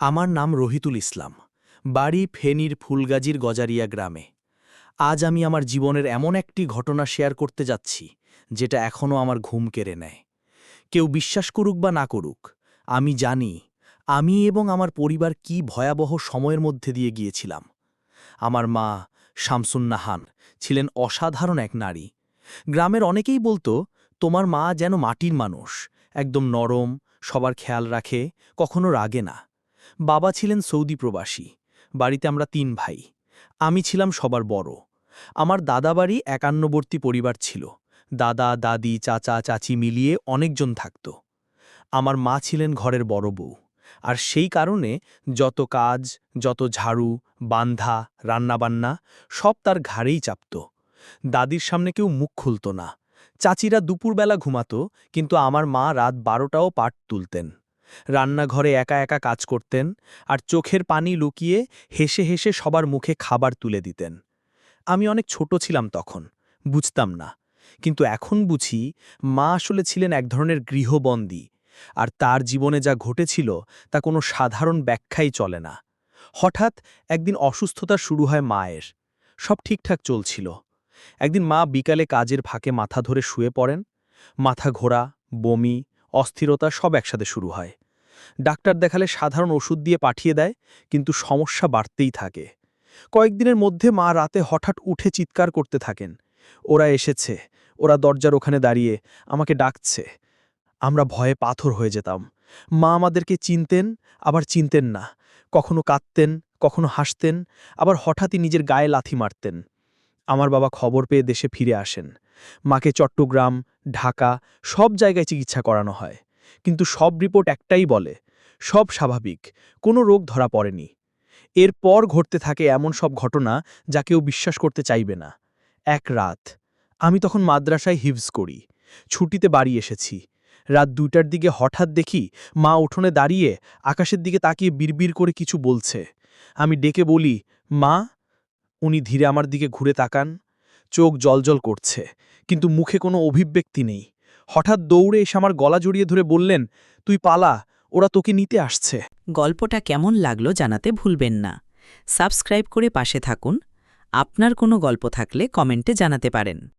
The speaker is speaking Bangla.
আমার নাম রহিতুল ইসলাম। বাড়ি ফেনীর ফুলগাজীর গজারিয়া গ্রামে। আজ আমি আমার জীবনের এমন একটি ঘটনা শেয়ার করতে যাচ্ছি, যেটা এখনও আমার ঘুম কেড়ে নেয়। কেউ বিশ্বাস করুক বা না করুক, আমি জানি, আমি এবং আমার পরিবার কি ভয়াবহ সময়ের মধ্যে দিয়ে গিয়েছিলাম। আমার মা, শামসুন্নাহান, ছিলেন অসাধারণ এক নারী। গ্রামের অনেকেই বলতো, তোমার মা যেন মাটির মানুষ, একদম নরম, সবার খেয়াল রাখে, কখনো রাগে না। বাবা ছিলেন সৌদি প্রবাসী, বাড়িতে আমরা তিন ভাই। আমি ছিলাম সবার বড়। আমার দাদাবাড়ি একান্নবর্তী পরিবার ছিল। দাদা, দাদি, চাচা, চাচি মিলিয়ে অনেকজন থাকত। আমার মা ছিলেন ঘরের বড় বউ। আর সেই কারণে যত কাজ, যত ঝাড়ু, বান্ধা, রান্নাবান্না, সব তার ঘাড়েই চাপত। দাদির সামনে কেউ মুখ খুলত না। চাচিরা দুপুরবেলা ঘুমাতো, কিন্তু আমার মা রাত বারোটাও পাট তুলতেন। রান্নাঘরে একা একা কাজ করতেন আর চোখের পানি লুকিয়ে হেসে হেসে সবার মুখে খাবার তুলে দিতেন। আমি অনেক ছোট ছিলাম তখন, বুঝতাম না। কিন্তু এখন বুঝি মা আসলে ছিলেন এক ধরনের গৃহবন্দী আর তার জীবনে যা ঘটেছিল তা কোনো সাধারণ ব্যাখ্যাই চলে না। হঠাৎ একদিন অসুস্থতা শুরু হয় মায়ের। সব ঠিকঠাক চলছিল। একদিন মা বিকালে কাজের ফাঁকে মাথা ধরে শুয়ে পড়েন। মাথা ঘোরা, বমি, অস্থিরতা সব একসাথে শুরু হয়। ডাক্তার দেখালে সাধারণ ওষুধ দিয়ে পাঠিয়ে দেয়, কিন্তু সমস্যা বাড়তেই থাকে। কয়েকদিনের মধ্যে মা রাতে হঠাৎ উঠে চিৎকার করতে থাকেন। ওরা এসেছে। ওরা দরজার ওখানে দাঁড়িয়ে আমাকে ডাকছে। আমরা ভয়ে পাথর হয়ে যেতাম। মা আমাদেরকে চিনতেন, আবার চিনতেন না। কখনো কাঁদতেন, কখনো হাসতেন, আবার হঠাৎই নিজের গায়ে লাথি মারতেন। আমার বাবা খবর পেয়ে দেশে ফিরে আসেন। মাকে চট্টগ্রাম, ঢাকা সব জায়গায় চিকিৎসা করানো হয়। কিন্তু সব রিপোর্ট একটাই বলে, সব স্বাভাবিক, কোনো রোগ ধরা পড়েনি। এরপর ঘটতে থাকে এমন সব ঘটনা যা কেউ বিশ্বাস করতে চাইবে না। এক রাত, আমি তখন মাদ্রাসায় হিভস করি, ছুটিতে বাড়ি এসেছি। রাত দুইটার দিকে হঠাৎ দেখি মা উঠোনে দাঁড়িয়ে আকাশের দিকে তাকিয়ে বিড়বিড় করে কিছু বলছে। আমি ডেকে বলি, মা? উনি ধীরে আমার দিকে ঘুরে তাকান। চোখ জলজল করছে, কিন্তু মুখে কোনো অভিব্যক্তি নেই। হঠাৎ দৌড়ে এসে আমার গলা জড়িয়ে ধরে বললেন, তুই পালা, ওরা তোকে নিতে আসছে। গল্পটা কেমন লাগল জানাতে ভুলবেন না। সাবস্ক্রাইব করে পাশে থাকুন। আপনার কোনো গল্প থাকলে কমেন্টে জানাতে পারেন।